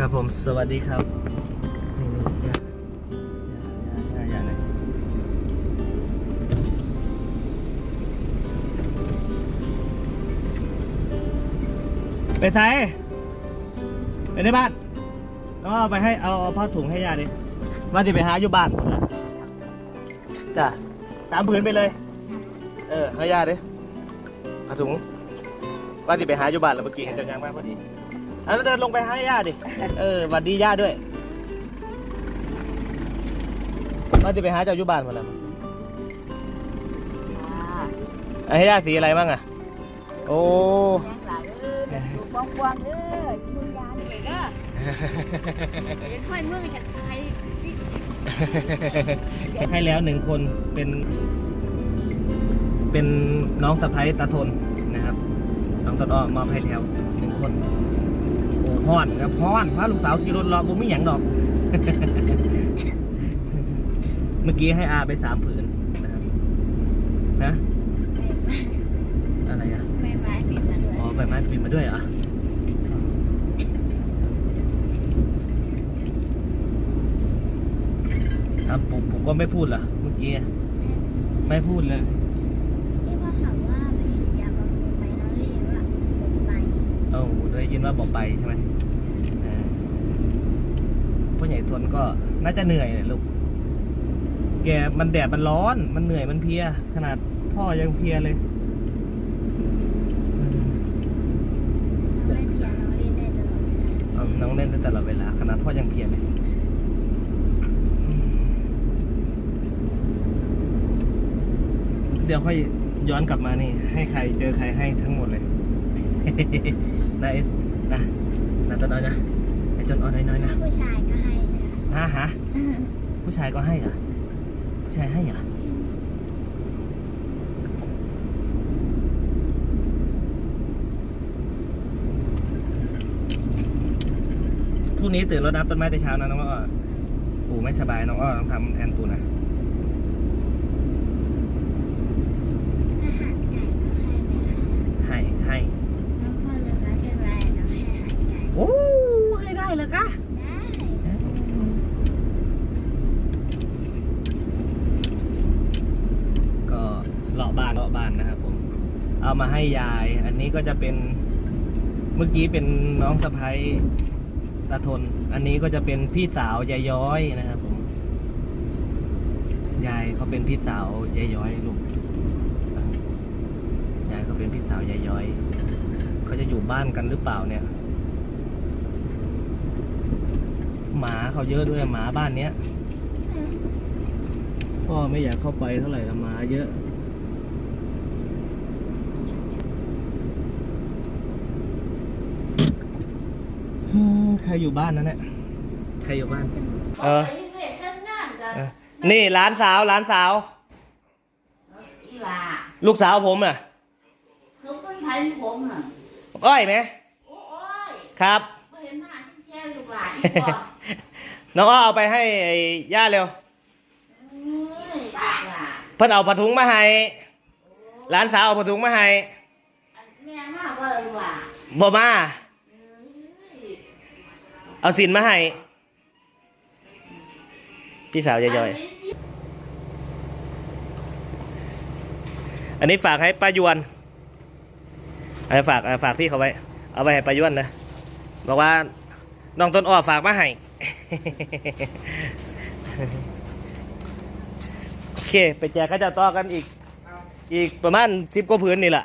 ครับผมสวัสดีครับ นี่นี่อย่าอย่าอย่าอย่าหน่อยไปไทยไปในบ้านแล้วเอาไปให้เอาเอาผ้าถุงให้ยาดิว่าจะไปหาอยู่บ้านจ้ะสามผืนไปเลย เออให้ยาดิผ้าถุงว่าจะไปหาอยู่บ้านแล้วเมื่อกี้เห็นจังยังมากพอดี อาแล้วเดินลงไปให้ย่าดิ เออหวัดดีย่าด้วยว่าจะไปหาเจ้าอยุบานมาแล้วไอ้ให้ย่าสีอะไรบ้างอะ โอ้แรงหลายเด้อดูกว้างๆเด้อมึงยานี่เด้อเห็นค่อยมึงจะใครพี่ให้แล้วหนึ่งคนเป็น เป็นน้องสะพ้ายตาทนนะครับ น้องต้นอ้อมอบให้แล้วหนึ่งคนโอ้ ฮ้อนครับฮ้อนพาลูกสาวขี่รถรอบุไม่หยังดอก เมื่อกี้ให้อาไปสามผืนนะครับนะอะไรอะไม่ไม้ปิดมาด้วยอ๋อใบไม้ปิดมาด้วยเหรอครับผมผมก็ไม่พูดเหรอเมื่อกี้ ไม่พูดเลย ที่พ่อถามว่าไปฉีดยาบำรุงไหมน้องเรียกว่าผมไป เอ้าได้ยินว่าบอกไปใช่ไหมเออพ่อใหญ่ทนก็น่าจะเหนื่อยแหละลูก แกมันแดดมันร้อน มันเหนื่อยมันเพลีย ขนาดพ่อยังเพลียเลยเออน้องไม่เพียน้องเรียนได้ตลอดเวลาเอาน้องเล่นได้ตลอดเวลาขนาดพ่อยังเพลียเลยเดี๋ยวค่อยย้อนกลับมานี่ ให้ใครเจอใครให้ทั้งหมดเลยนะเอส นะนะต้นอ้อยนะไอ้ต้นอ้อยน้อยๆนะ ผู้ชายก็ให้ใช่ไหมฮะฮะผู้ชายก็ให้เหรอผู้ชายให้เหรอพรุ่งนี้ตื่นรดน้ำต้นไม้แต่เช้านะน้องอ้อปู่ไม่สบายน้องอ้อต้องทำแทนปู่นะ อาหารไก่ก็ให้ไหมคะ ให้ให้ น้องพ่อเหลือไว้เท่าไรน้องให้อาหารไก่ โอ้ ให้ได้เลยกะได้ก็เลาะบ้านเลาะบ้านนะครับผม เอามาให้ยาย อันนี้ก็จะเป็นเมื่อกี้เป็นน้องสะพ้ายตาทน อันนี้ก็จะเป็นพี่สาวยายย้อยนะครับผม ยายเขาเป็นพี่สาวยายย้อยลูก ยายเขาเป็นพี่สาวยายย้อย เขาจะอยู่บ้านกันหรือเปล่าเนี่ย หมาเขาเยอะด้วยหมาบ้านเนี้ยพ่อไม่อยากเข้าไปเท่าไหร่ละหมาเยอะอืมใครอยู่บ้านนั่นแหละใครอยู่บ้าน เออ เออนี่หลานสาวหลานสาว อีหลาลูกสาวผมอะเขาเพิ่งไทยผมอะอ้อยไหมโอ้ยครับ ไม่เห็นหน้าที่แก้วลูกหลานอีกบ่ น้องอ้อเอาไปให้ไอ้ย่าเร็วเอ้ยลูกหลานเพิ่นเอาผ้าถุงมาให้หลานสาวเอาผ้าถุงมาให้อันแม่มาว่าลูกหลานบ่มาเอ้ยเอาสินมาให้ พี่สาวยายอยอันนี้ฝากให้ป้ายวนเอาฝากเอาฝากพี่เขาไว้ เอาไปให้ป้ายวนนะ บอกว่าน้องต้นอ้อฝากมาให้ โอเค ไปแจกข้าเจ้าต่อกันอีก อีกประมาณสิบกว่าพื้นนี่แหละ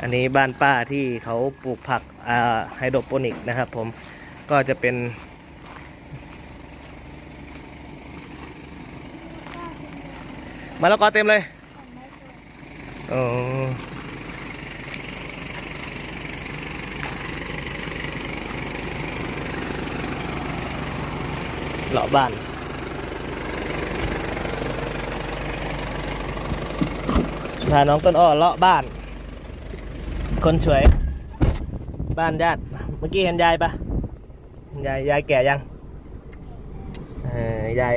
อันนี้บ้านป้าที่เขาปลูกผักไฮโดรโปนิกนะครับผมก็จะเป็นมะละกอเต็มเลยโอ้ หลาะบ้าน พาน้องต้นอ้อเลาะบ้าน คนสวย บ้านญาติ เมื่อกี้เห็นยายปะยายยายแก่ยังยาย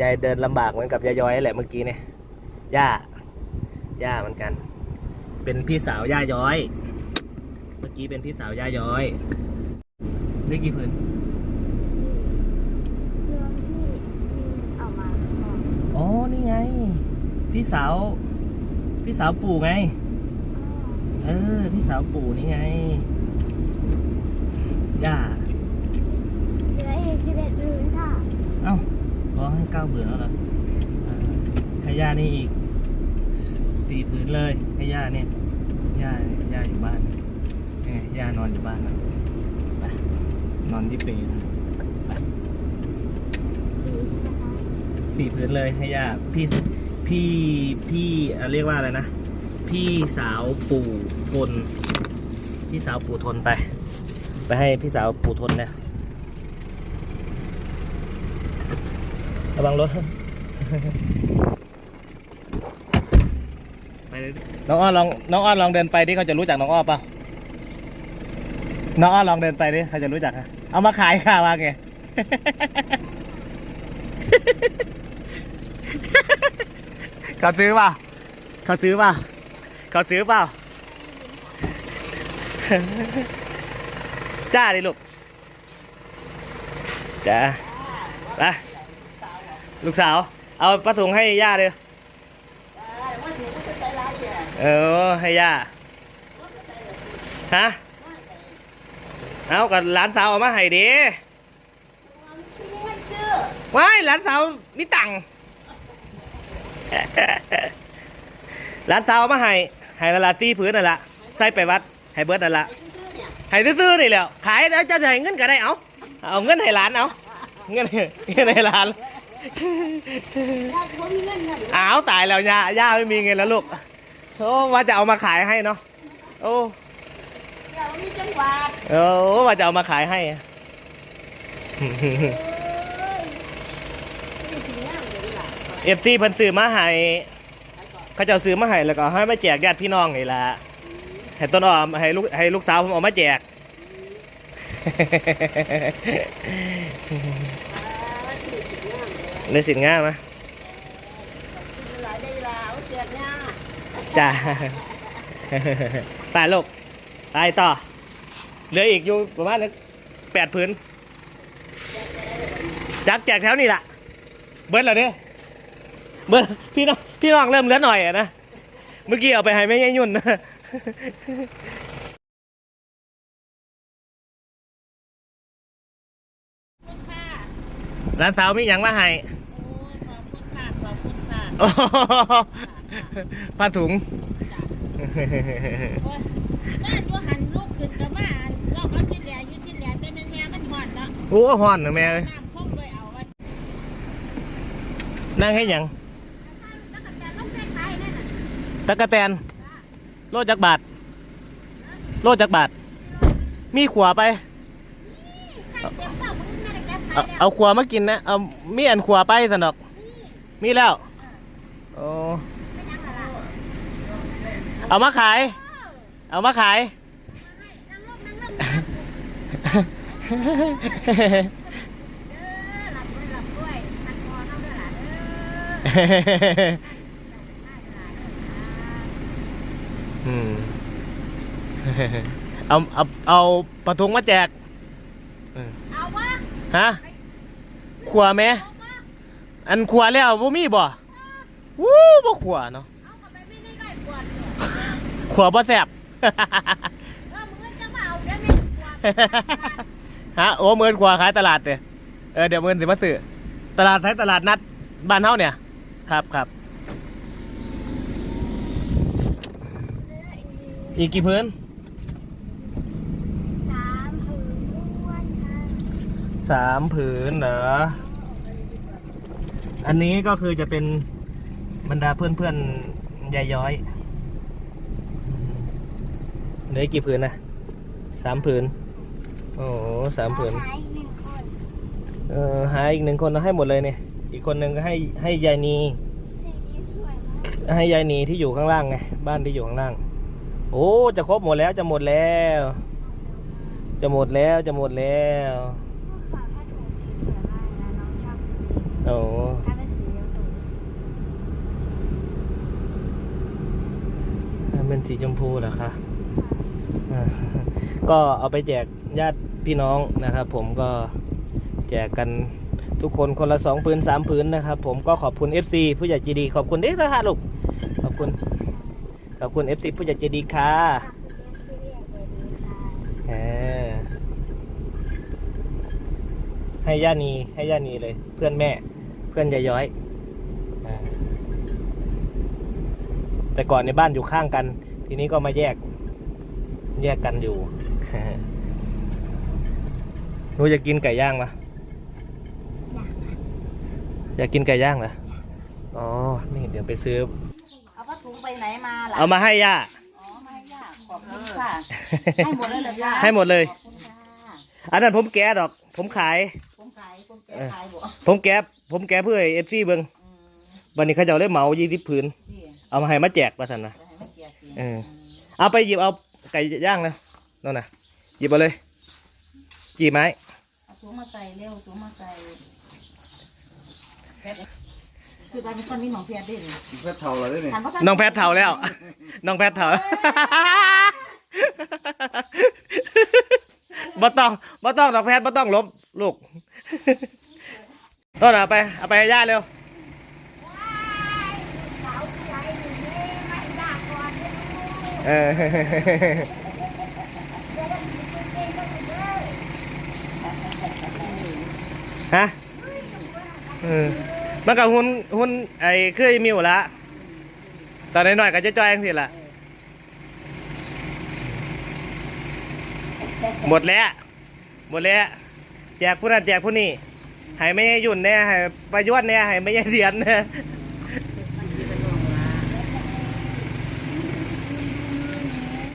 ยายเดินลำบากเหมือนกับยายย้อยแหละเมื่อกี้เนี่ย ย่า ย่าเหมือนกัน เป็นพี่สาวย่าย้อย เมื่อกี้เป็นพี่สาวย่าย้อยได้กี่ผืน เรื่องที่มีเอามาบอก อ๋อ นี่ไง พี่สาว พี่สาวปู่ไง เออ พี่สาวปู่นี่ไงย่าเหลืออีกสิบเอ็ดพื้นค่ะเอ้าร้องให้เก้าผืนแล้วเหรออ่าให้ย่านี่อีกสี่ผืนเลยให้ย่าเนี่ยย่าเนี่ยย่าอยู่บ้านนี่ไงย่านอนอยู่บ้านนะไปนอนที่เปรย์นะไป สีใช่ไหมคะ สี่ผืนเลยให้ย่าพี่พี่พี่เรียกว่าอะไรนะ พี่สาวปู่ทน พี่สาวปู่ทนไป ไปให้พี่สาวปู่ทนเนี่ยระวังรถน้องอ้อลองน้องอ้อลองเดินไปดิเขาจะรู้จักน้องอ้อเปล่าน้องอ้อลองเดินไปดิเขาจะรู้จักฮะเอามาขายค่ะว่าไง เขาซื้อเปล่าเขาซื้อเปล่าเขาซื้อเปล่าจ้าดิลูกจ้าไปลูกสาว เอาปลาถุงให้ย่าเลยว่าถึงก็จะใจร้ายเนี่ยเออให้ย่าฮะเอากับหลานสาวเอามาให้ดิมีเงินซื้อว้ายหลานสาวมีตังค์ หลานสาวเอามาให้ให้ละลาซี่พื้นนั่นละใส่ไปวัดให้เบิร์ดนั่นละซื้อเนี่ยให้ซื้อๆนี่แหล้วขายแล้วเจะให้เงินก็ได้เอาเอาเงินให้หลานเอาเงินเงินให้หลานเอ้าวตายแล้วย่าย่าไม่มีเงินแล้วลูกโอ้ว่าจะเอามาขายให้เนาะโอ้เดี๋ยวมีจังหวัดเออว่าจะเอามาขายให้อะ เอ้ยนี่สิงาม เอฟซีเพิ่นซื้อมาให้เขาเจะซื้อมาให้แล้วก็ให้มาแจกญาติพี่น้องนี่แหละให้ต้นอ้อมให้ลูกให้ลูกสาวผมเอามาแจกในสินงามไหมหลายได้ลาวเจียดเนี่ยจ้าไปลูกไปต่อ เหลืออีกอยู่ประมาณแปดพื้น จักแจกแถวนี้ล่ะ เบิร์ดเหรอเนี่ยเบิร์ดพี่น้องพี่น้องเริ่มเหลือหน่อยอะนะ เมื่อกี้เอาไปให้แม่ยายยุ่นนะค่ะร้านสาวมีหยังมาให้โอ้ยขอบคุณค่ะขอบคุณค่ะโอ้โหผ้าถุงโอ้ยน่าตัวหันลูกขึ้นกับมาเราเขาที่แหล่อยู่ที่แหล่แต่เป็นแม่มันหมดเนาะโอ้ห่อนนะแม่เอ้ยน้ำพุ่งเลยเอาไว้ นั่งให้หยังแล้วก็แต่ต้องเป็นไทยนั่นน่ะตะกะแตนโลจักบาท โลจักบาท มีขวาไปเต็มเต้าขเอาแล้วเอาขวามากินนะ เอามีอันขวาไปสนอก มีแล้วโอ้เป็นยังไงล่ะเอามาขาย เอามาขาย ออืมเอาเอาเอาปลาทุงมาแจกอืมเอาวะฮะขวาไหมเอาวะอันขวาแล้วบ่มีบ่วู้บ่ขวาเนาะเอากลับไปไม่ได้ได้ปวดเลยขวาบ่แซ่บเออมึงจะมาเอาเดี๋ยวแม่ปวดฮะโอ้เมินขวาขายตลาดเด้อเออเดี๋ยวเมินสิมาซื้อตลาดไทยตลาดนัดบ้านเฮาเนี่ย ครับครับ อีกกี่พื้นสามผืนอ้วนค่ะสามผืนเหรอ อันนี้ก็คือจะเป็นบรรดาเพื่อนเพื่อนๆยายย้อยเหลือกี่ผืนนะสามผืน โอ้โหสามผืน หายหนึ่งคน เออหาอีกหนึ่งคนเราให้หมดเลยเนี่ย อีกคนหนึ่งก็ให้ให้ยายนี สีนี้สวยมากให้ยายนีที่อยู่ข้างล่างไงบ้านที่อยู่ข้างล่าง โอ้จะครบหมดแล้วจะหมดแล้ว จะหมดแล้วจะหมดแล้วลูกสาวผ้าถุงสีสวยมากนะน้องชอบสีโอ้ถ้าเป็นสีชมพูมันเป็นสีชมพูเหรอคะอ่าาก็เอาไปแจกญาติพี่น้องนะครับ ผมก็แจกกัน ทุกคนคนละสองพื้นสามพื้นนะครับ ผมก็ขอบคุณ FC ผู้ใหญ่ใจดีขอบคุณเด็กนะฮะลูกขอบคุณขอบคุณ FC ผู้ใหญ่ใจดีค่ะเออให้ย่านีให้ย่านีเลย เพื่อนแม่ เพื่อนยายย้อยอ่าแต่ก่อนในบ้านอยู่ข้างกัน ทีนี้ก็มาแยก แยกกันอยู่ หนูอยากกินไก่ย่างปะ อยากกินไก่ย่างเหรอ อ๋อ นี่เดี๋ยวไปซื้อ เอาผ้าถุงไปไหนมาล่ะเอามาให้ย่า อ๋อมาให้ย่าขอบคุณค่ะ ให้หมดเลยเหรอคะให้หมดเลย ขอบคุณค่ะอันนั้นผมแกะดอก ผมขาย ผมขายผมแกะขายบ่ผมแกะผมแกะเพื่อเอฟซีเบิงอืมวันนี้เขาจะเอาเลยเหมายี่สิบผืนพี่เอามาให้มาแจกประสันนะ จะให้มันเกียรติเออ เอาไปหยิบเอาไก่ย่างแล้วนั่นน่ะหยิบเอาเลย กี่ไม้เอาถุงมาใส่เร็วถุงมาใส่ คือการเป็นคนมีหมองเพียรด้วยนี่เพื่อเท่าเราได้เนี่ยถามว่าน้องแพทเท่าแล้ว น้องแพทเท่า บ่ต้องบ่ต้องน้องแพทบ่ต้องลบลูกต้นเอาไปเอาไปให้ย่าเร็ว เออ ฮะเออ มันกับหุ่นหุ่นไอ้เคยมิวละตอนน้อยๆก็จะจอยจังสิล่ะหมดแล้วหมดแล้วแจกผู้นั้นแจกผู้นี้ให้ไม่ให้หยุ่นแน่ให้ประยวนแน่ให้ไม่ให้เรียนแน่